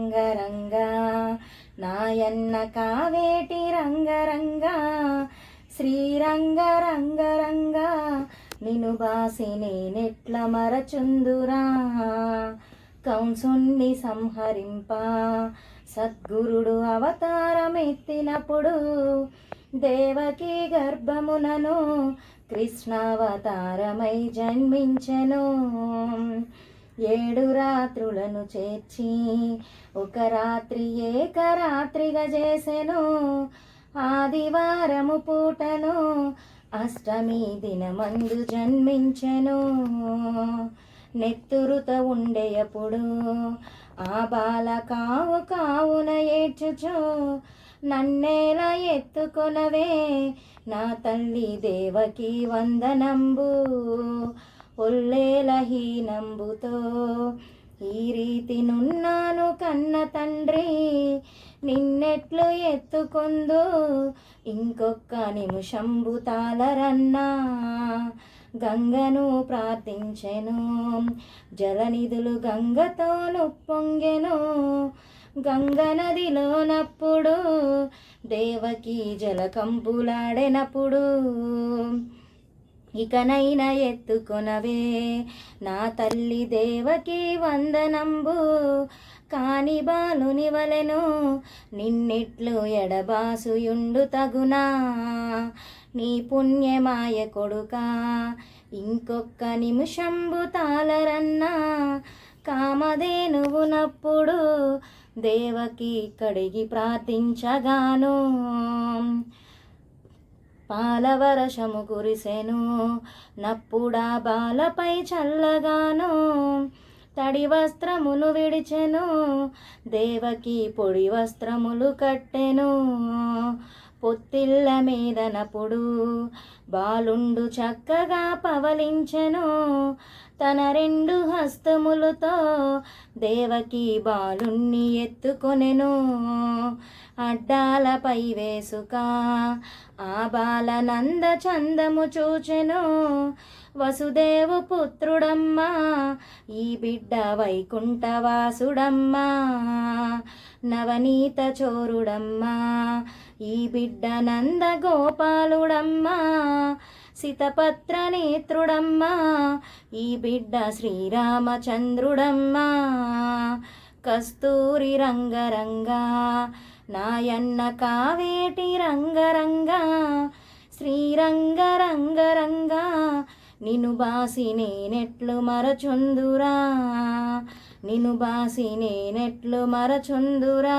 రంగరంగా నాయన్న కావేటి రంగరంగా శ్రీరంగ రంగరంగా నిను బాసి నేనెట్ల మరచుందురా? కంసుణ్ణి సంహరింప సద్గురుడు అవతారమెత్తినప్పుడు దేవకి గర్భమునను కృష్ణావతారమై జన్మించెను. ఏడు రాత్రులను చేర్చి ఒక రాత్రి ఏకరాత్రిగా చేసెను. ఆదివారము పూటను అష్టమి దినమందు జన్మించెను. నెత్తురుత ఉండేయప్పుడు ఆ బాల కావు కావున ఏడ్చుచు నన్నేలా ఎత్తుకొనవే నా తల్లి దేవకి వందనంబు. హీనంబుతో ఈ రీతి నున్నాను కన్న తండ్రి నిన్నెట్లు ఎత్తుకొందు ఇంకొక్క నిమిషంబు తాళరన్నా. గంగను ప్రార్థించెను జలనిధులు గంగతో నొప్పొంగెను. గంగ నదిలోనప్పుడు దేవకి జలకంపులాడెనప్పుడు ఇకనైనా ఎత్తుకొనవే. నా తల్లి దేవకి వందనంబు. కాని బాలుని వలెను నిన్నిట్లు ఎడబాసుయుండు తగునా. నీ పుణ్యమాయ కొడుకా ఇంకొక్క నిమిషంబు తాళరన్నా. కామధేనువునప్పుడు దేవకి కడిగి ప్రార్థించగాను. పాలవరషము కురిసెను నప్పుడా బాలపై చల్లగాను తడి వస్త్రమును విడిచెను దేవకి పొడి వస్త్రములు కట్టెను. పొత్తిళ్ళ మీదనప్పుడు బాలుండు చక్కగా పవలించెను తన రెండు హస్తములతో దేవకి బాలుణ్ణి ఎత్తుకొనెను. అడ్డాలపై వేసుక ఆ బాల నంద చందము చూచెను. వసుదేవు పుత్రుడమ్మా ఈ బిడ్డ వైకుంఠవాసుడమ్మా నవనీత చోరుడమ్మా ఈ బిడ్డ నంద గోపాలుడమ్మా. సితపత్ర నేత్రుడమ్మా ఈ బిడ్డ శ్రీరామచంద్రుడమ్మా. కస్తూరి రంగరంగా నాయన్న కావేటి రంగరంగా శ్రీరంగ రంగరంగా నిను బాసి నేనెట్లు మరచుందురా నిను బాసి నేనెట్లు మరచుందురా.